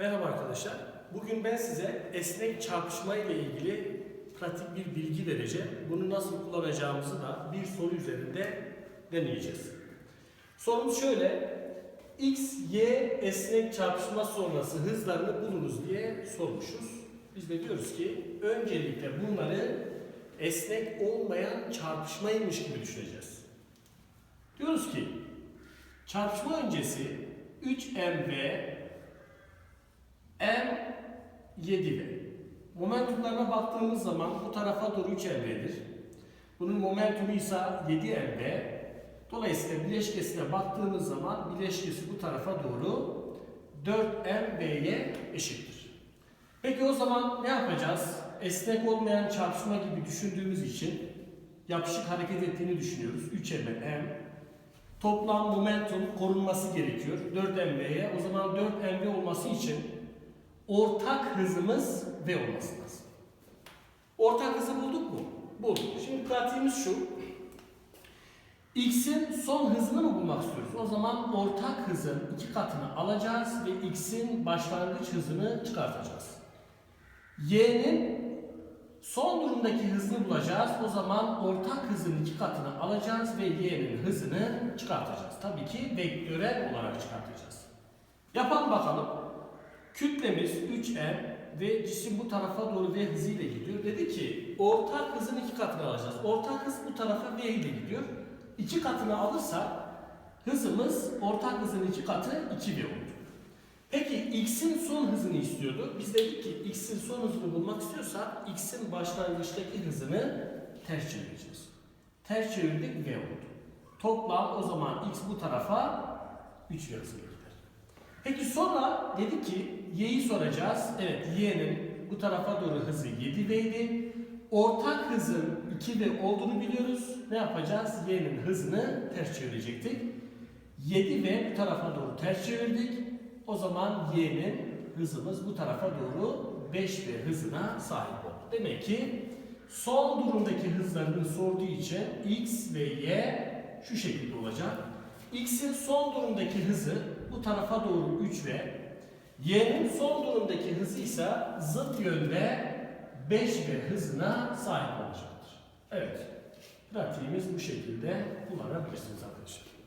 Merhaba arkadaşlar. Bugün ben size esnek çarpışma ile ilgili pratik bir bilgi vereceğim. Bunu nasıl kullanacağımızı da bir soru üzerinde deneyeceğiz. Sorumuz şöyle. X, Y esnek çarpışma sonrası hızlarını bulunuz diye sormuşuz. Biz de diyoruz ki öncelikle bunları esnek olmayan çarpışmaymış gibi düşüneceğiz. Diyoruz ki çarpışma öncesi 3mv M 7V. Momentumlarına baktığımız zaman bu tarafa doğru 3 MV'dir. Bunun momentumu ise 7 MV. Dolayısıyla bileşkesine baktığımız zaman bileşkesi bu tarafa doğru 4 MV'ye eşittir. Peki o zaman ne yapacağız? Esnek olmayan çarpışma gibi düşündüğümüz için yapışık hareket ettiğini düşünüyoruz. 3 M, M. Toplam momentum korunması gerekiyor. 4 MV'ye. O zaman 4 MV olması için ortak hızımız V olması lazım. Ortak hızı bulduk mu? Bulduk. Şimdi pratiğimiz şu. X'in son hızını mı bulmak istiyoruz? O zaman ortak hızın iki katını alacağız ve X'in başlangıç hızını çıkartacağız. Y'nin son durumdaki hızını bulacağız. O zaman ortak hızın iki katını alacağız ve Y'nin hızını çıkartacağız. Tabii ki vektörel olarak çıkartacağız. Yapalım bakalım. Kütlemiz 3m ve cisim bu tarafa doğru v hızıyla gidiyor. Dedi ki ortak hızın iki katını alacağız. Ortak hız bu tarafa v ile gidiyor. İki katını alırsak hızımız ortak hızın iki katı 2v oldu. Peki x'in son hızını istiyordu. Biz dedik ki x'in son hızını bulmak istiyorsak x'in başlangıçtaki hızını ters çevireceğiz. Ters çevirdik v oldu. Toplam o zaman x bu tarafa 3 v hızıyla gider. Peki sonra dedi ki y'yi soracağız. Evet y'nin bu tarafa doğru hızı 7v'ydi. Ortak hızın 2v olduğunu biliyoruz. Ne yapacağız? y'nin hızını ters çevirecektik. 7v bu tarafa doğru ters çevirdik. O zaman y'nin hızımız bu tarafa doğru 5v hızına sahip oldu. Demek ki son durumdaki hızlarını sorduğu için x ve y şu şekilde olacak. X'in son durumdaki hızı bu tarafa doğru 3 ve Y'nin son durumdaki hızı ise zıt yönde 5 ve hızına sahip olacaktır. Evet. Pratiğimiz bu şekilde kullanabilirsiniz arkadaşlar.